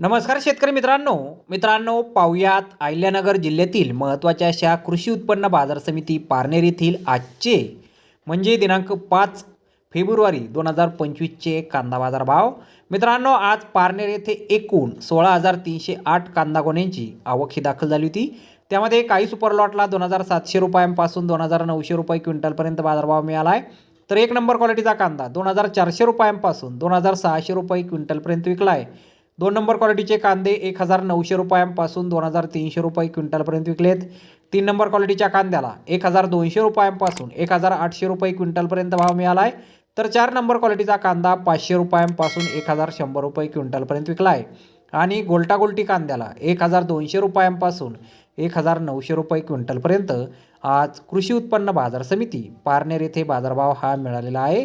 नमस्कार शेतकरी मित्रांनो. मित्रांनो पाहुयात अहिल्यानगर जिल्ह्यातील महत्त्वाच्या अशा कृषी उत्पन्न बाजार समिती पारनेर येथील आजचे म्हणजे दिनांक पाच फेब्रुवारी दोन हजार पंचवीसचे कांदा बाजार भाव. मित्रांनो आज पारनेर येथे एकूण सोळा हजार तीनशे आठ कांदा गोण्यांची आवक ही दाखल झाली होती. त्यामध्ये काही सुपर लॉटला दोन हजार सातशे रुपयांपासून दोन हजार नऊशे रुपये क्विंटलपर्यंत बाजारभाव मिळाला आहे. तर एक नंबर क्वालिटीचा कांदा दोन हजार चारशे रुपयांपासून दोन हजार सहाशे रुपये क्विंटलपर्यंत विकला आहे. दोन नंबर क्वालिटीचे कांदे एक हजार नऊशे रुपयांपासून दोन हजार तीनशे रुपये क्विंटलपर्यंत विकलेत. तीन नंबर क्वालिटीच्या कांद्याला एक हजार दोनशे रुपयांपासून एक हजार आठशे रुपये क्विंटलपर्यंत भाव मिळाला आहे तर चार नंबर क्वालिटीचा कांदा पाचशे रुपयांपासून एक हजार शंभर रुपये क्विंटलपर्यंत विकला आहे आणि गोलटागोलटी कांद्याला एक हजार दोनशे रुपयांपासून एक हजार नऊशे रुपये क्विंटलपर्यंत आज कृषी उत्पन्न बाजार समिती पारनेर येथे बाजारभाव हा मिळालेला आहे.